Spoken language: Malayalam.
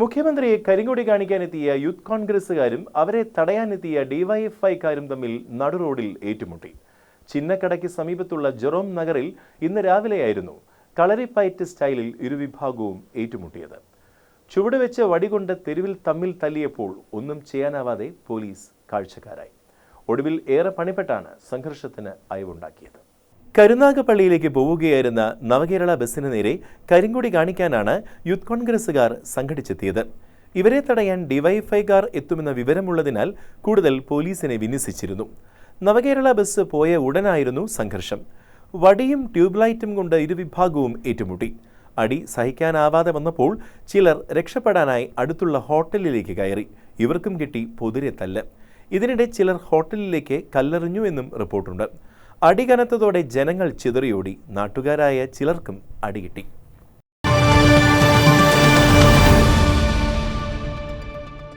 മുഖ്യമന്ത്രിയെ കരിങ്കൊടി കാണിക്കാനെത്തിയ യൂത്ത് കോൺഗ്രസുകാരും അവരെ തടയാനെത്തിയ ഡിവൈഎഫ്ഐക്കാരും തമ്മിൽ നടുറോഡിൽ ഏറ്റുമുട്ടി. ചിന്നക്കടയ്ക്ക് സമീപത്തുള്ള ജെറോം നഗറിൽ ഇന്ന് രാവിലെയായിരുന്നു കളരിപ്പയറ്റ് സ്റ്റൈലിൽ ഇരുവിഭാഗവും ഏറ്റുമുട്ടിയത്. ചുവടുവെച്ച് വടികൊണ്ട് തെരുവിൽ തമ്മിൽ തല്ലിയപ്പോൾ ഒന്നും ചെയ്യാനാവാതെ പോലീസ് കാഴ്ചക്കാരായി. ഒടുവിൽ ഏറെ പണിപ്പെട്ടാണ് സംഘർഷത്തിന് അയവുണ്ടാക്കിയത്. കരുനാഗപ്പള്ളിയിലേക്ക് പോവുകയായിരുന്ന നവകേരള ബസ്സിന് നേരെ കരിങ്കൊടി കാണിക്കാനാണ് യൂത്ത് കോൺഗ്രസുകാർ സംഘടിച്ചെത്തിയത്. ഇവരെ തടയാൻ ഡിവൈഎഫ്ഐക്കാർ എത്തുമെന്ന വിവരമുള്ളതിനാൽ കൂടുതൽ പോലീസിനെ വിന്യസിച്ചിരുന്നു. നവകേരള ബസ് പോയ ഉടനായിരുന്നു സംഘർഷം. വടിയും ട്യൂബ് ലൈറ്റും കൊണ്ട് ഇരുവിഭാഗവും ഏറ്റുമുട്ടി. അടി സഹിക്കാനാവാതെ വന്നപ്പോൾ ചിലർ രക്ഷപ്പെടാനായി അടുത്തുള്ള ഹോട്ടലിലേക്ക് കയറി. ഇവർക്കും കിട്ടി പൊതിരെ തല്ല്. ഇതിനിടെ ചിലർ ഹോട്ടലിലേക്ക് കല്ലെറിഞ്ഞു എന്നും റിപ്പോർട്ടുണ്ട്. അടി കനത്തതോടെ ജനങ്ങൾ ചിതറിയോടി. നാട്ടുകാരായ ചിലർക്കും അടികിട്ടി.